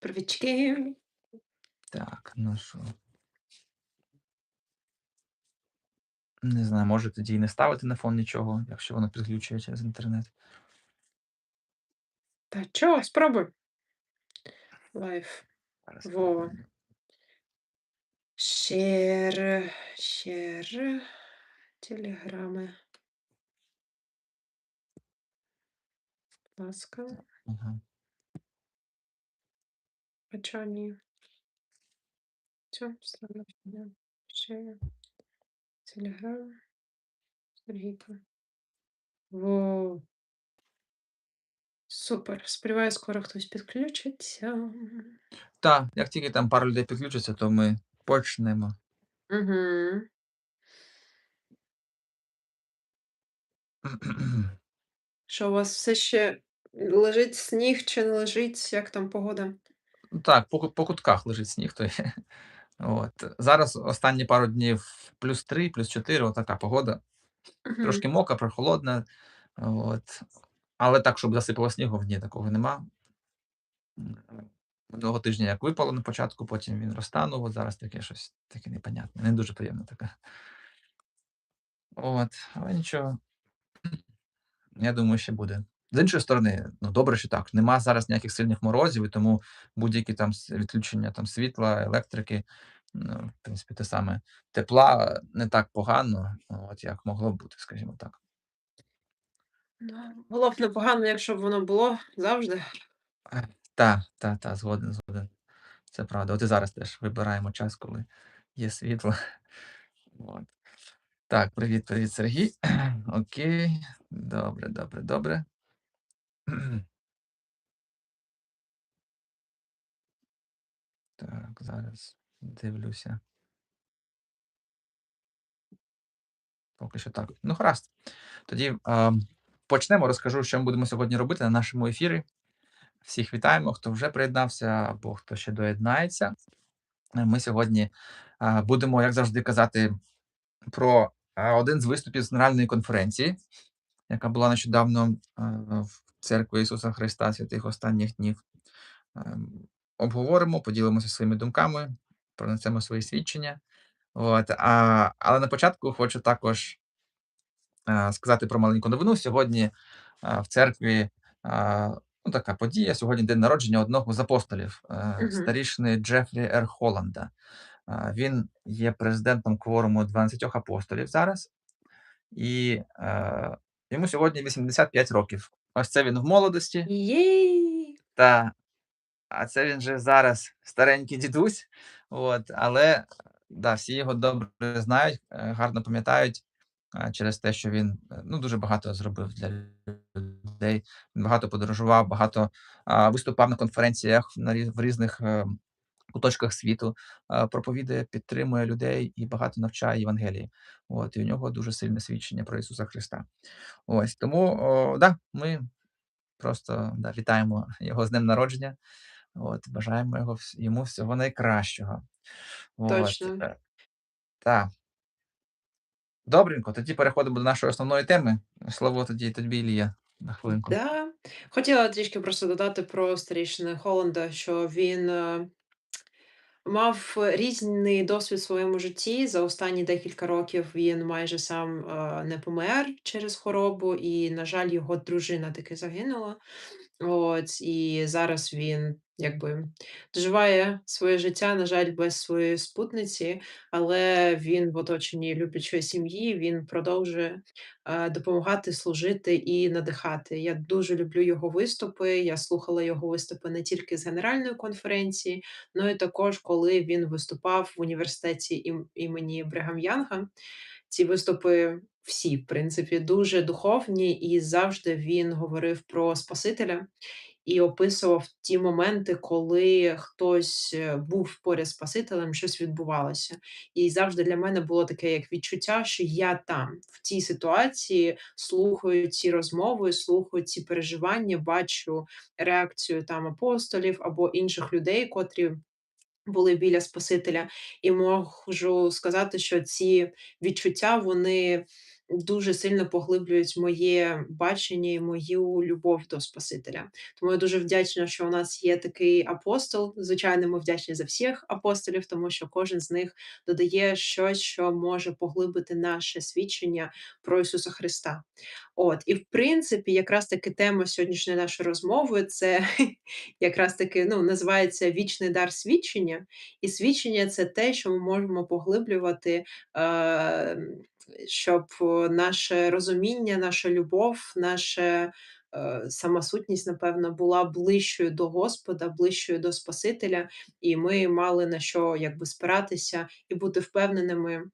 Привички. Так, ну що? Не знаю, може тоді і не ставити на фон нічого, якщо воно підключує через інтернет. Та чого, спробуй. Лайф. Зараз Во. спробуємо. Share, share, телеграми. Будь ласка. Ага. А чого ні? Все, фігня. Share, телеграм. Сергійка. Во. Супер. Сподіваюсь, скоро хтось підключиться. Так, як тільки там пару людей підключиться, то ми почнемо. Угу. Що у вас все ще лежить сніг чи не лежить? Як там погода? Ну Так, по, по кутках лежить сніг. То є. От. Зараз останні пару днів плюс 3, плюс 4, отака погода. Угу. Трошки мокра, прохолодна. От. Але так, щоб засипало снігу, ні, такого нема. Минулого тижня як випало на початку, потім він розтанув. От зараз таке щось таке непонятне. Не дуже приємно таке. От, але нічого. Я думаю, ще буде. З іншої сторони, ну добре, що так. Нема зараз ніяких сильних морозів, і тому будь-які там відключення там, світла, електрики, ну, в принципі, те саме тепла не так погано, от як могло б бути, скажімо так. Ну, було б непогано, якщо б воно було завжди. Е, Та, та, та, згоден, згоден. Це правда. От і зараз теж вибираємо час, коли є світло. От. Так, привіт, привіт, Сергій. Окей. Добре, добре, добре. Так, зараз дивлюся. Поки що так. Ну, гаразд. Тоді а, почнемо. Розкажу, що ми будемо сьогодні робити на нашому ефірі. Всіх вітаємо, хто вже приєднався або хто ще доєднається. Е, Ми сьогодні а, будемо, як завжди, казати про а, один з виступів з Генеральної конференції, яка була нещодавно а, в церкві Ісуса Христа святих останніх днів. Ем, Обговоримо, поділимося своїми думками, пронесемо свої свідчення. От, а, але на початку хочу також а, сказати про маленьку новину. Сьогодні а, в церкві а, ну, така подія. Сьогодні день народження одного з апостолів, е, старішини Джефрі Р. Холланда. А, Він є президентом кворуму 12 апостолів зараз, і е, йому сьогодні 85 років. Ось це він в молодості. Єй! Та, а це він же зараз старенький дідусь. От, але да, всі його добре знають, е, гарно пам'ятають через те, що він е, ну, дуже багато зробив для людей. Він багато подорожував, багато а, виступав на конференціях на в різних е, куточках світу, а, проповідує, підтримує людей і багато навчає Євангелії. От, і у нього дуже сильне свідчення про Ісуса Христа. Ось тому о, да, ми просто да, вітаємо його з днем народження. От, бажаємо його, йому всього найкращого. Точно. е, так. Добренько, тоді переходимо до нашої основної теми. Слово тоді тобі, Ілія, на хвилинку. Да. Хотіла трішки просто додати про старішини Холланда, що він е, мав різний досвід в своєму житті. За останні декілька років він майже сам е, не помер через хворобу, і, на жаль, його дружина таки загинула. От, і зараз він якби доживає своє життя, на жаль, без своєї спутниці, але він в оточенні люблячої сім'ї, він продовжує е, допомагати, служити і надихати. Я дуже люблю його виступи. Я слухала його виступи не тільки з генеральної конференції, ну і також коли він виступав в університеті ім- імені Брегам Янга. Ці виступи всі, в принципі, дуже духовні, і завжди він говорив про Спасителя і описував ті моменти, коли хтось е, був поряд з Спасителем, щось відбувалося. І завжди для мене було таке як відчуття, що я там, в тій ситуації, слухаю ці розмови, слухаю ці переживання, бачу реакцію там апостолів або інших людей, котрі були біля Спасителя, і можу сказати, що ці відчуття вони дуже сильно поглиблюють моє бачення і мою любов до Спасителя. Тому я дуже вдячна, що у нас є такий апостол. Звичайно, ми вдячні за всіх апостолів, тому що кожен з них додає щось, що може поглибити наше свідчення про Ісуса Христа. От, і в принципі, якраз таки тема сьогоднішньої нашої розмови це якраз таки ну, називається вічний дар свідчення. І свідчення це те, що ми можемо поглиблювати, е, щоб наше розуміння, наша любов, наша е, самосутність, напевно, була ближчою до Господа, ближчою до Спасителя, і ми мали на що якби спиратися і бути впевненими,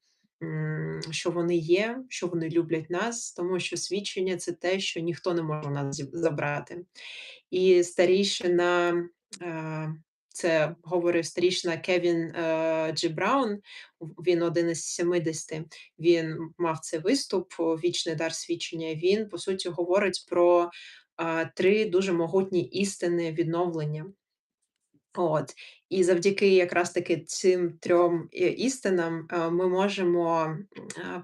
що вони є, що вони люблять нас, тому що свідчення це те, що ніхто не може нас забрати. І старійшина, е, це говорив старійшина Кевін е, Джі Браун, він один із 70, він мав цей виступ Вічний дар свідчення. Він, по суті, говорить про три дуже могутні істини відновлення. От. І завдяки якраз таки цим трьом е, істинам е, ми можемо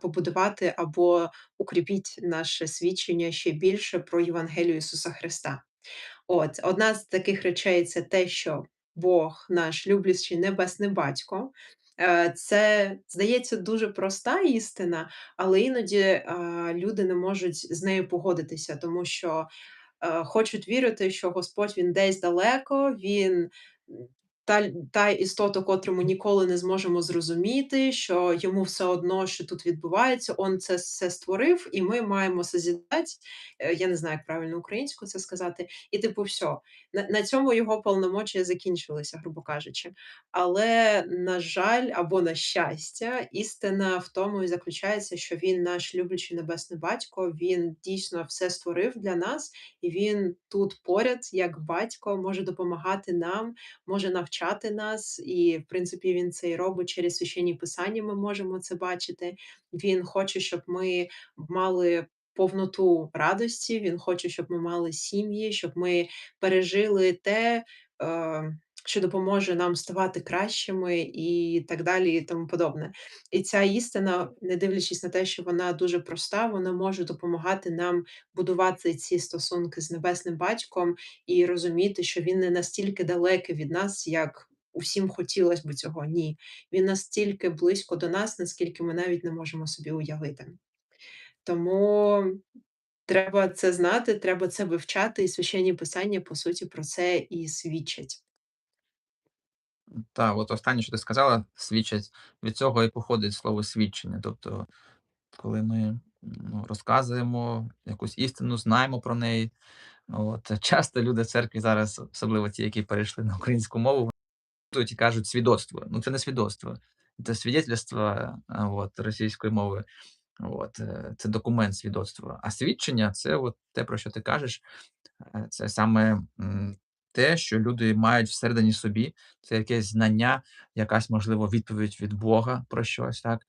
побудувати або укріпіть наше свідчення ще більше про Євангелію Ісуса Христа. От, одна з таких речей це те, що Бог, наш люблячий небесний батько. Е, Це здається дуже проста істина, але іноді а, люди не можуть з нею погодитися, тому що е, хочуть вірити, що Господь він десь далеко, він та, та істота, котру ми ніколи не зможемо зрозуміти, що йому все одно, що тут відбувається, он це все створив, і ми маємо созідати. е, Я не знаю, як правильно українською це сказати. І типу, все, на, на цьому його повномочія закінчилися, грубо кажучи. Але, на жаль, або на щастя, істина в тому і заключається, що він наш люблячий небесний батько, він дійсно все створив для нас, і він тут поряд, як батько, може допомагати нам, може навчати нас. І, в принципі, він це і робить через священні писання. Ми можемо це бачити. Він хоче, щоб ми мали. Повноту радості, він хоче, щоб ми мали сім'ї, щоб ми пережили те, е, що допоможе нам ставати кращими і так далі, і тому подобне. І ця істина, не дивлячись на те, що вона дуже проста, вона може допомагати нам будувати ці стосунки з небесним батьком і розуміти, що він не настільки далекий від нас, як усім хотілося б цього. Ні, він настільки близько до нас, наскільки ми навіть не можемо собі уявити. Тому треба це знати, треба це вивчати, і священні писання, по суті, про це і свідчать. Та, от останнє, що ти сказала, свідчить від цього і походить слово свідчення. Тобто, коли ми ну, розказуємо якусь істину, знаємо про неї. От часто люди в церкві зараз, особливо ті, які перейшли на українську мову, і кажуть свідоцтво. Ну, це не свідоцтво, це свідетельство е, от, російської мови. От, е, це документ свідоцтва. А свідчення це от те, про що ти кажеш, е, це саме те, що люди мають всередині собі, це якесь знання, якась, можливо, відповідь від Бога про щось, так,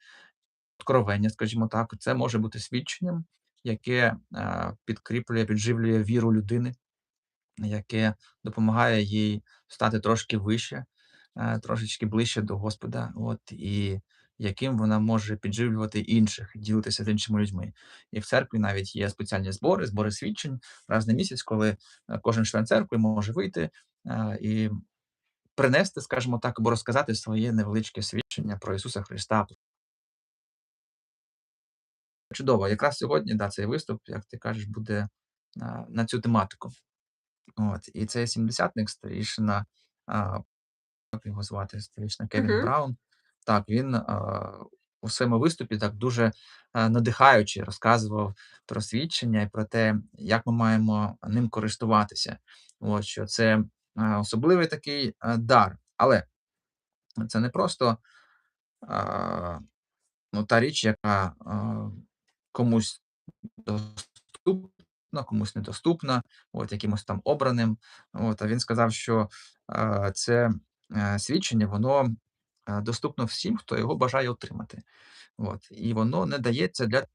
откровення, скажімо так. Це може бути свідченням, яке підкріплює, підживлює віру людини яке допомагає їй стати трошки вище, е, трошечки ближче до Господа, от, і яким вона може підживлювати інших, ділитися з іншими людьми. І в церкві навіть є спеціальні збори, збори свідчень раз на місяць, коли е, кожен член церкви може вийти е, і принести, скажімо так, або розказати своє невеличке свідчення про Ісуса Христа. Чудово, якраз сьогодні да, цей виступ, як ти кажеш, буде на, на цю тематику. От, і цей сімдесятник, старішина, а, як його звати, старішина Кевін Мгм. Браун. Так, він у своєму виступі так дуже а, надихаюче розказував про свідчення і про те, як ми маємо ним користуватися. От, що це особливий такий дар. Але це не просто ну, та річ, яка комусь доступна, комусь недоступна, от якимось там обраним. От, а він сказав, що це е, свідчення, воно доступно всім, хто його бажає отримати. От, і воно не дається для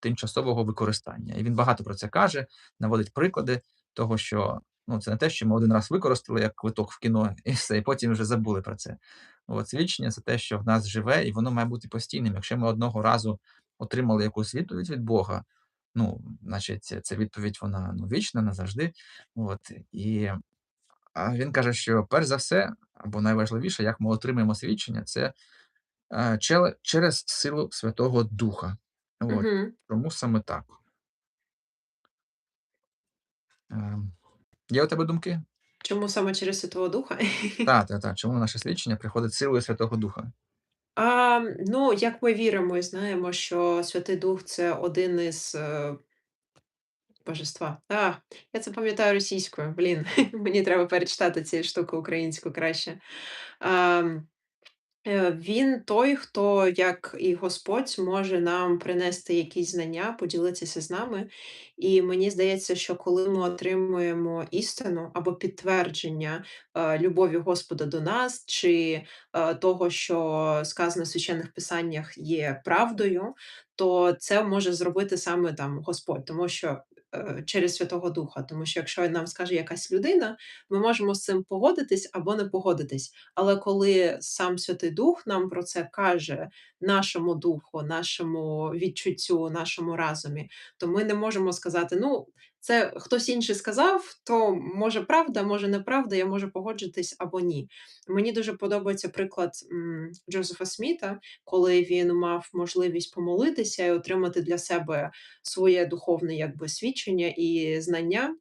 тимчасового використання. І він багато про це каже, наводить приклади того, що ну, це не те, що ми один раз використали як квиток в кіно, і все, і потім вже забули про це. От, свідчення це те, що в нас живе, і воно має бути постійним. Якщо ми одного разу отримали якусь відповідь від Бога, ну, значить, ця відповідь вона, ну, вічна, назавжди. От, і, він каже, що перш за все, або найважливіше, як ми отримаємо свідчення, це, е, через силу Святого Духа. От, Мгм. тому саме так. Ем, є у тебе думки? Чому саме через Святого Духа? Та, та, та. Чому наше свідчення приходить силою Святого Духа? А, ну, як ми віримо і знаємо, що Святий Дух- це один із, е Божества. А, я це пам'ятаю російською. Блін, мені треба перечитати ці штуки українською краще. Ам, е, він той, хто, як і Господь, може нам принести якісь знання, поділитися з нами. І мені здається, що коли ми отримуємо істину або підтвердження, е, любові Господа до нас, чи, е, того, що сказано в священних писаннях є правдою, то це може зробити саме там Господь. Тому що, через Святого Духа. Тому що якщо нам скаже якась людина, ми можемо з цим погодитись або не погодитись. Але коли сам Святий Дух нам про це каже, нашому духу, нашому відчуттю, нашому разумі, то ми не можемо сказати: "Ну, це хтось інший сказав, то може правда, може неправда, я можу погоджитись або ні". Мені дуже подобається приклад, Джозефа Сміта, коли він мав можливість помолитися і отримати для себе своє духовне якби свідчення і знання.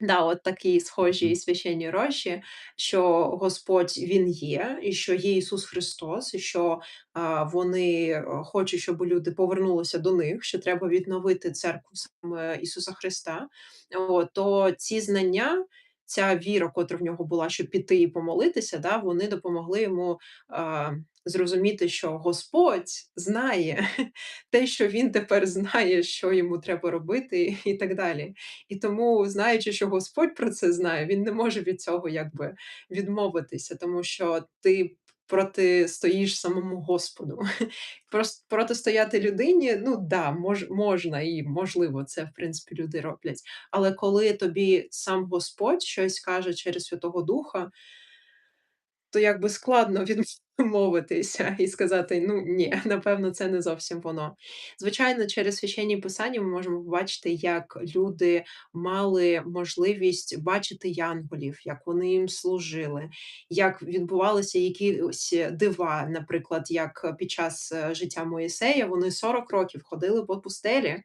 Да, от такі схожі священні рощі, що Господь Він є, і що є Ісус Христос, і що, а, вони, е, хочуть, щоб люди повернулися до них, що треба відновити церкву саме Ісуса Христа. От, то ці знання, ця віра, котра в нього була, щоб піти і помолитися, да, вони допомогли йому, а, зрозуміти, що Господь знає те, що він тепер знає, що йому треба робити і так далі. І тому, знаючи, що Господь про це знає, він не може від цього якби відмовитися, тому що ти протистоїш самому Господу. Прос протистояти людині, ну да, мож можна і можливо, це в принципі люди роблять. Але коли тобі сам Господь щось каже через Святого Духа то якби складно відмовитися і сказати: "Ну ні, напевно, це не зовсім воно". Звичайно, через священні писання ми можемо побачити, як люди мали можливість бачити янголів, як вони їм служили, як відбувалися якісь дива. Наприклад, як під час, е, життя Мойсея вони 40 років ходили по пустелі.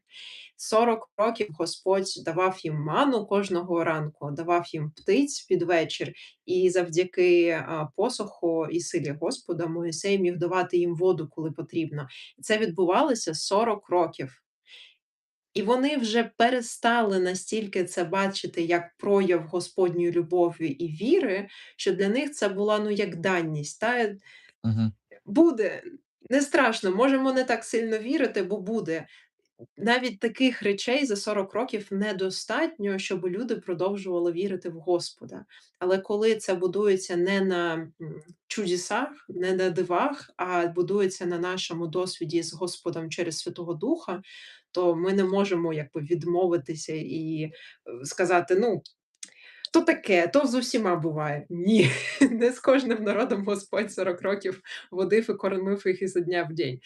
40 років Господь давав їм ману кожного ранку, давав їм птиць під вечір, і завдяки, посуху і силі Господа Мойсей міг давати їм воду, коли потрібно. І це відбувалося 40 років. І вони вже перестали настільки це бачити як прояв Господньої любові і віри, що для них це була, ну, як даність, та угу. буде, не страшно, можемо не так сильно вірити, бо буде. Навіть таких речей за 40 років недостатньо, щоб люди продовжували вірити в Господа. Але коли це будується не на, м, чудесах, не на дивах, а будується на нашому досвіді з Господом через Святого Духа, то ми не можемо якби відмовитися і, е, сказати: "Ну, то таке, то з усіма буває". Ні, не з кожним народом Господь 40 років водив і кормив їх із дня в день.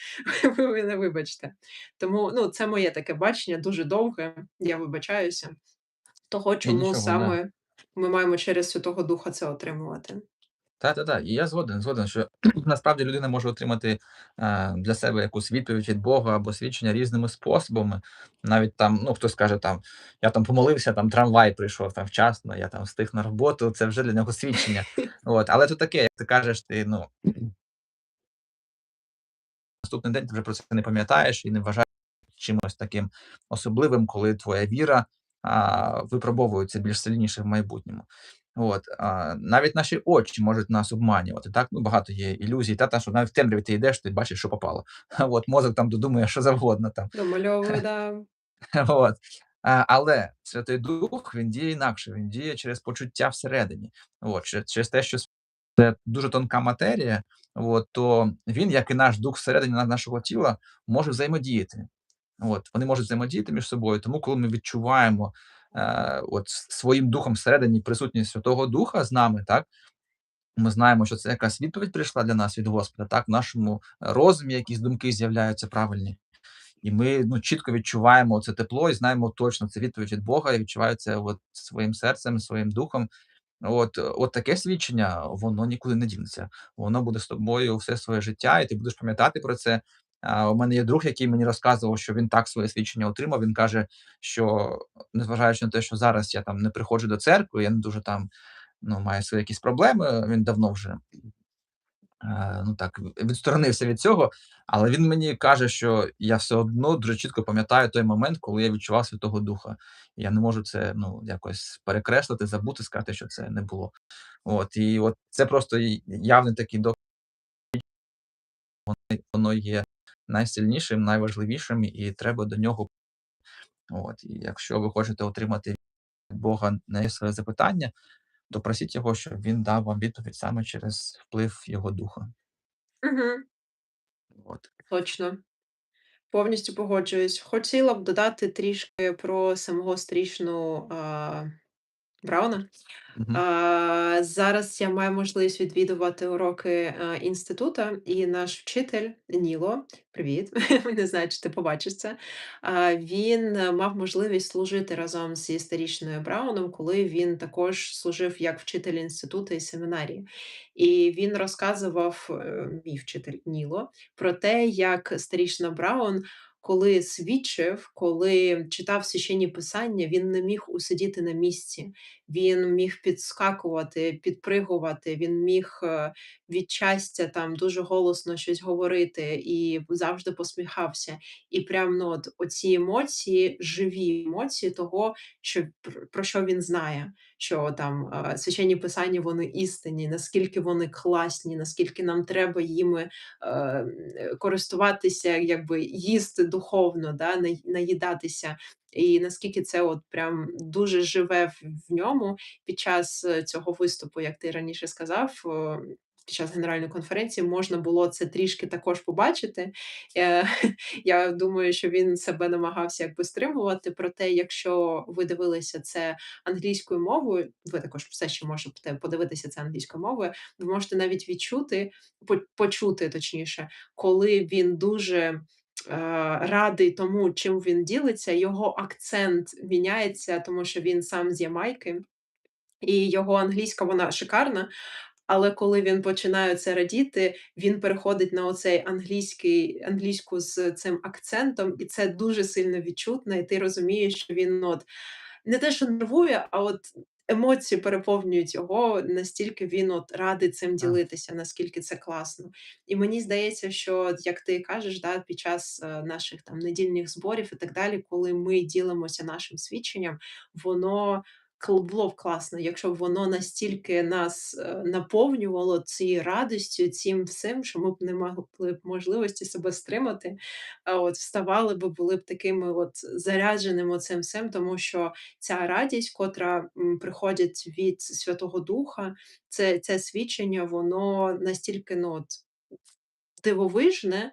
Ви мене вибачте. Тому, ну, це моє таке бачення, дуже довге, я вибачаюся, того, чому нічого, саме саме ми маємо через Святого Духа це отримувати. Та-та-та. І я згоден, згоден, що насправді людина може отримати, е, для себе якусь відповідь від Бога або свідчення різними способами. Навіть там, ну, хтось каже там: "Я там помолився, там трамвай прийшов там вчасно, я там встиг на роботу", це вже для нього свідчення. От, але то таке, як ти кажеш, ти, ну наступний день ти вже про це не пам'ятаєш і не вважаєш чимось таким особливим, коли твоя віра, а, випробовується більш сильніше в майбутньому. От, а, навіть наші очі можуть нас обманювати, так? Ну, багато є ілюзій, та, та, що навіть в темряві ти йдеш, ти бачиш, що попало. От, мозок там додумує що завгодно там. Домальовую, да. От. Але Святий Дух, він діє інакше, він діє через почуття всередині. От, че через те, що це дуже тонка матерія, от, то він, як і наш дух всередині на нашого тіла, може взаємодіяти. От, вони можуть взаємодіяти між собою, тому коли ми відчуваємо, от своїм духом всередині присутність Святого Духа з нами, так, ми знаємо, що це якась відповідь прийшла для нас від Господа, так, в нашому розумі якісь думки з'являються правильні. І ми, ну, чітко відчуваємо це тепло і знаємо точно, це відповідь від Бога. Я відчуваю це от своїм серцем, своїм духом. От от таке свідчення, воно нікуди не дінеться. Воно буде з тобою все своє життя, і ти будеш пам'ятати про це. У мене є друг, який мені розказував, що він так своє свідчення отримав. Він каже, що незважаючи на те, що зараз я там не приходжу до церкви, я не дуже там ну, маю свої якісь проблеми. Він давно вже Е, ну так, відсторонився від цього, але він мені каже, що я все одно дуже чітко пам'ятаю той момент, коли я відчував Святого Духа. Я не можу це, ну, якось перекреслити, забути, сказати, що це не було. От, і от це просто явний такий доказ, воно є найсильнішим, найважливішим, і треба до нього. От, і якщо ви хочете отримати від Бога на своє запитання, то просіть його, щоб він дав вам відповідь саме через вплив Його Духа. Мгм. От. Точно. Повністю погоджуюсь. Хотіла б додати трішки про самого Стрішну, а, Брауна. Мгм. А, зараз я маю можливість відвідувати уроки, а, інститута, і наш вчитель Ніло, привіт, не знаю, чи ти побачиш це. А, він е, мав можливість служити разом зі Старішиною Брауном, коли він також служив як вчитель інституту і семінарії. І він розказував, е, мій вчитель Ніло, про те, як Старішина Браун, коли свідчив, коли читав священні писання, він не міг усидіти на місці. Він міг підскакувати, підпригувати, він міг, е, від щастя там дуже голосно щось говорити і завжди посміхався. І прям, ну, от оці емоції, живі емоції того, що про що він знає, що там, священні писання, вони істинні, наскільки вони класні, наскільки нам треба їми, користуватися, якби їсти духовно, да, наї наїдатися. І наскільки це от прям дуже живе в ньому під час, е, цього виступу, як ти раніше сказав, під час генеральної конференції можна було це трішки також побачити. Е, я думаю, що він себе намагався якби стримувати. Проте, якщо ви дивилися це англійською мовою, ви також все ще можете подивитися це англійською мовою, ви можете навіть відчути, по почути точніше, коли він дуже е, радий тому, чим він ділиться, його акцент міняється, тому що він сам з Ямайки, і його англійська вона шикарна. Але коли він починає це радіти, він переходить на оцей англійський англійську з цим акцентом, і це дуже сильно відчутно, і ти розумієш, що він от не те, що нервує, а от емоції переповнюють його, настільки він от радий цим ділитися, наскільки це класно. І мені здається, що, як ти кажеш, да, під час, е, наших там недільних зборів і так далі, коли ми ділимося нашим свідченням, воно було б класно, якщо б воно настільки нас, е, наповнювало цією радістю, цим всім, що ми б не могли б можливості себе стримати. А от вставали би, були б такими от зарядженими оцим всім, тому що ця радість, котра, приходить від Святого Духа, це це свідчення, воно настільки, ну, от дивовижне.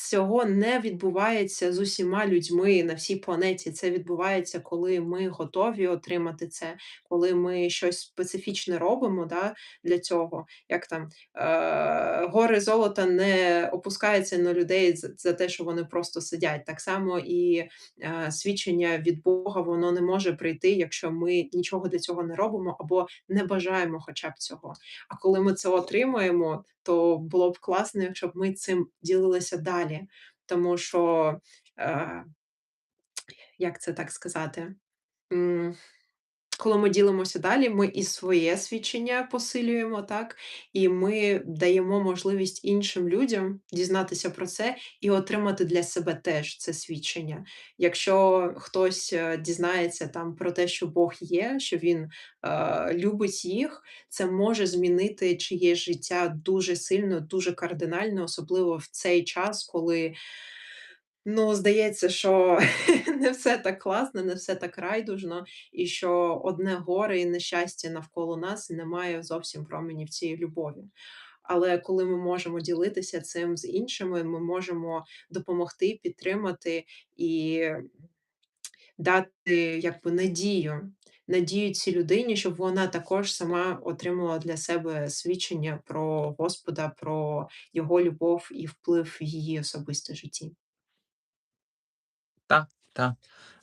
Цього не відбувається з усіма людьми на всій планеті. Це відбувається, коли ми готові отримати це, коли ми щось специфічне робимо, да, для цього. Як там, е, гори золота не опускаються на людей за за те, що вони просто сидять. Так само і, е, свідчення від Бога, воно не може прийти, якщо ми нічого для цього не робимо або не бажаємо хоча б цього. А коли ми це отримуємо, то було б класно, якщо б ми цим ділилися далі. Тому що, е, як це так сказати? Коли ми ділимося далі, ми і своє свідчення посилюємо, так, і ми даємо можливість іншим людям дізнатися про це і отримати для себе теж це свідчення. Якщо хтось, е, дізнається там про те, що Бог є, що він, е, любить їх, це може змінити чиєсь життя дуже сильно, дуже кардинально, особливо в цей час, коли Ну, здається, що не все так класно, не все так райдужно, і що одне горе і нещастя навколо нас, немає зовсім променів цієї любові. Але коли ми можемо ділитися цим з іншими, ми можемо допомогти, підтримати і дати якби надію. Надію цій людині, щоб вона також сама отримала для себе свідчення про Господа, про його любов і вплив в її особисте житті. Та, та.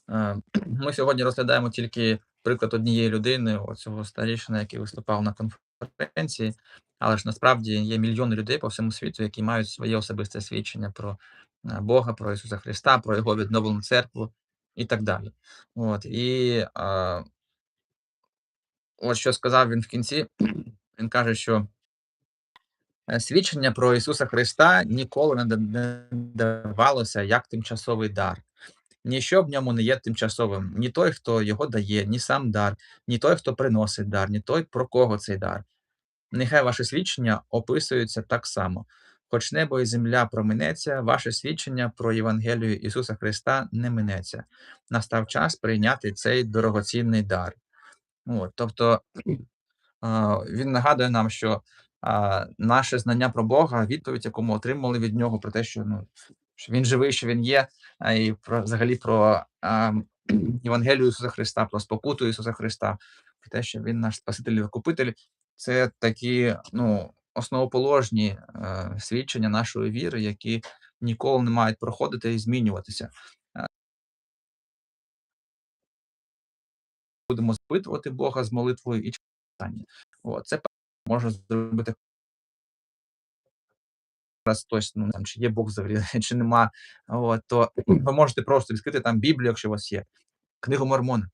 Е, ми сьогодні розглядаємо тільки приклад однієї людини, оцього старішини, який виступав на конференції, але ж насправді є мільйони людей по всьому світу, які мають своє особисте свідчення про, е, Бога, про Ісуса Христа, про Його відновлену церкву і так далі. От, і, а, от що сказав він в кінці, він каже, що е, свідчення про Ісуса Христа ніколи не давалося як тимчасовий дар. Ніщо в ньому не є тимчасовим. Ні той, хто його дає, ні сам дар, ні той, хто приносить дар, ні той, про кого цей дар. Нехай ваше свідчення описується так само. Хоч небо і земля проминеться, ваше свідчення про Євангелію Ісуса Христа не минеться. Настав час прийняти цей дорогоцінний дар. От, тобто він нагадує нам, що наше знання про Бога, відповідь, яку ми отримали від нього, про те, що ну що він живий, що він є, і про взагалі про Євангелію Ісуса Христа, про спокуту Ісуса Христа, про те, що Він наш Спаситель і Викупитель, це такі ну, основоположні е, свідчення нашої віри, які ніколи не мають проходити і змінюватися. Е, Будемо запитувати Бога з молитвою і читання. Це можна зробити раз точно, ну, там, чи є Бог взагалі, чи нема. От, то ви можете просто відкрити там Біблію, якщо у вас є, книгу Мормона.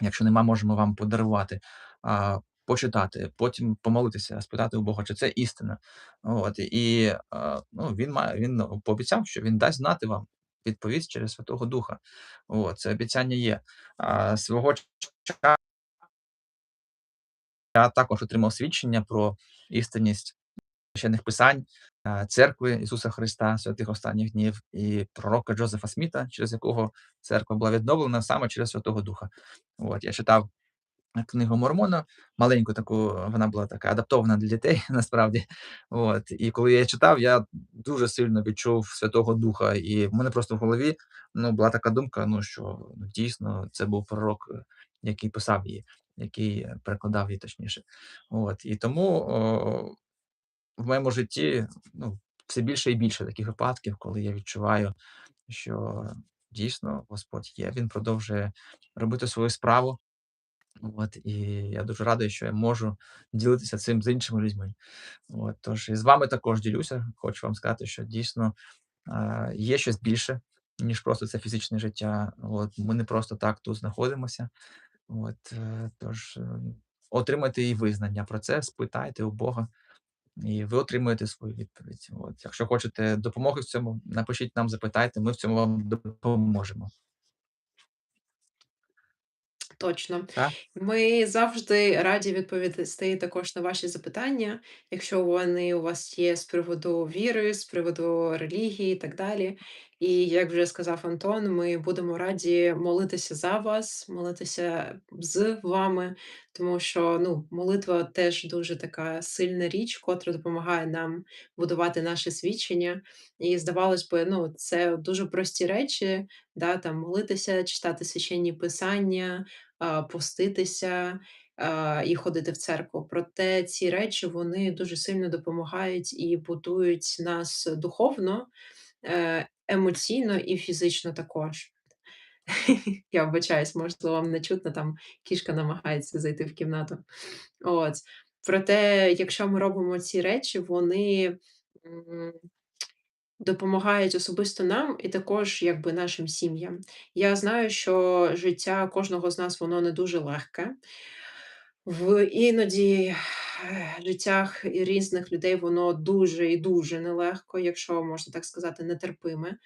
Якщо нема, можемо вам подарувати, а, почитати, потім помолитися, спитати у Бога, чи це істина. От, і а, ну, він має, він ну, пообіцяв, що він дасть знати вам відповідь через Святого Духа. От, це обіцяння є. А, свого часу я також отримав свідчення про істинність священних писань, е, церкви Ісуса Христа, святих останніх днів, і пророка Джозефа Сміта, через якого церква була відновлена саме через Святого Духа. От я читав е, книгу Мормона, маленьку таку, вона була така адаптована для дітей, насправді. От, і коли я читав, я дуже сильно відчув Святого Духа, і в мене просто в голові ну, була така думка, ну що ну, дійсно це був пророк, е, який писав її, який перекладав її точніше. От, і тому в моєму житті ну, все більше і більше таких випадків, коли я відчуваю, що дійсно Господь є. Він продовжує робити свою справу. От, і я дуже радий, що я можу ділитися цим з іншими людьми. От, тож і з вами також ділюся. Хочу вам сказати, що дійсно е, є щось більше, ніж просто це фізичне життя. От, ми не просто так тут знаходимося. От, е, тож е, отримайте і визнання про це, спитайте у Бога і ви отримуєте свою відповідь. От, якщо хочете допомоги в цьому, напишіть нам, запитайте, ми в цьому вам допоможемо. Точно. Так? Ми завжди раді відповісти також на ваші запитання, якщо вони у вас є з приводу віри, з приводу релігії і так далі. І як вже сказав Антон, ми будемо раді молитися за вас, молитися з вами, тому що ну, молитва теж дуже така сильна річ, котра допомагає нам будувати наше свідчення. І здавалось би, ну, це дуже прості речі, да, там молитися, читати священні писання поститися, і ходити в церкву. Проте ці речі вони дуже сильно допомагають і будують нас духовно, е, емоційно і фізично також. Я вибачаюсь, можливо, вам не чутно, там кішка намагається зайти в кімнату. От. Проте, якщо ми робимо ці речі, вони допомагають особисто нам і також якби нашим сім'ям. Я знаю, що життя кожного з нас воно не дуже легке. В іноді життях різних людей воно дуже і дуже нелегко, якщо можна так сказати, нетерпиме.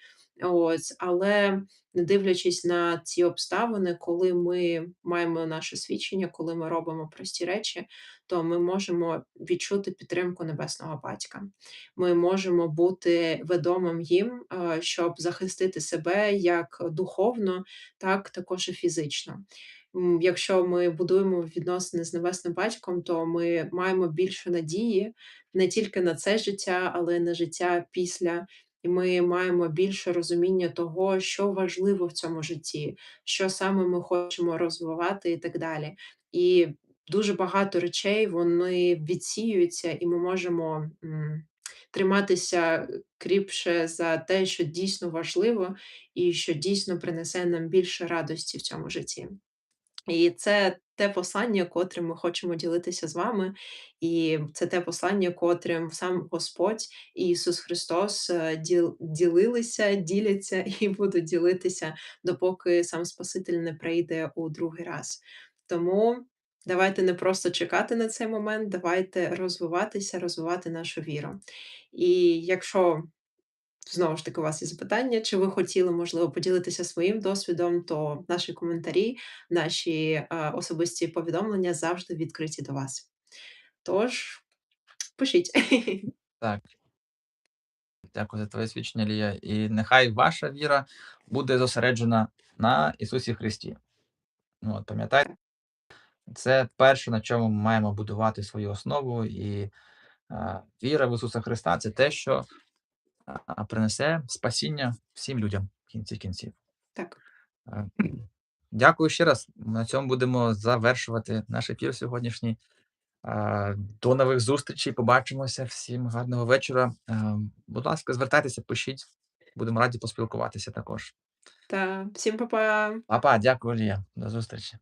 Ось, але не дивлячись на ці обставини, коли ми маємо наше свідчення, коли ми робимо прості речі, то ми можемо відчути підтримку небесного батька. Ми можемо бути ведомим їм, е, щоб захистити себе як духовно, так також і фізично. Якщо ми будуємо відносини з небесним батьком, то ми маємо більше надії не тільки на це життя, але й на життя після. І ми маємо більше розуміння того, що важливо в цьому житті, що саме ми хочемо розвивати і так далі. І дуже багато речей вони відсіюються, і ми можемо триматися кріпше за те, що дійсно важливо і що дійсно принесе нам більше радості в цьому житті. І це те послання, котрим ми хочемо ділитися з вами, і це те послання, котрим сам Господь і Ісус Христос е, діл- ділилися, діляться і будуть ділитися, допоки сам Спаситель не прийде у другий раз. Тому давайте не просто чекати на цей момент, давайте розвиватися, розвивати нашу віру. І якщо Знову ж таки, у вас є запитання, чи ви хотіли, можливо, поділитися своїм досвідом, то наші коментарі, наші, е, особисті повідомлення завжди відкриті до вас. Тож пишіть. Так, дякую за твоє свідчення, Лія. І нехай ваша віра буде зосереджена на Ісусі Христі. Ну, от, пам'ятайте, це перше, на чому ми маємо будувати свою основу, і е, віра в Ісуса Христа це те, що принесе спасіння всім людям в кінці кінців. Так, Е, Дякую ще раз. На цьому будемо завершувати наш ефір сьогоднішній. Е, До нових зустрічей. Побачимося. Всім гарного вечора. Е, Будь ласка, звертайтеся, пишіть. Будемо раді поспілкуватися також. та всім па-па! Па-па, дякую, Лія. До зустрічі.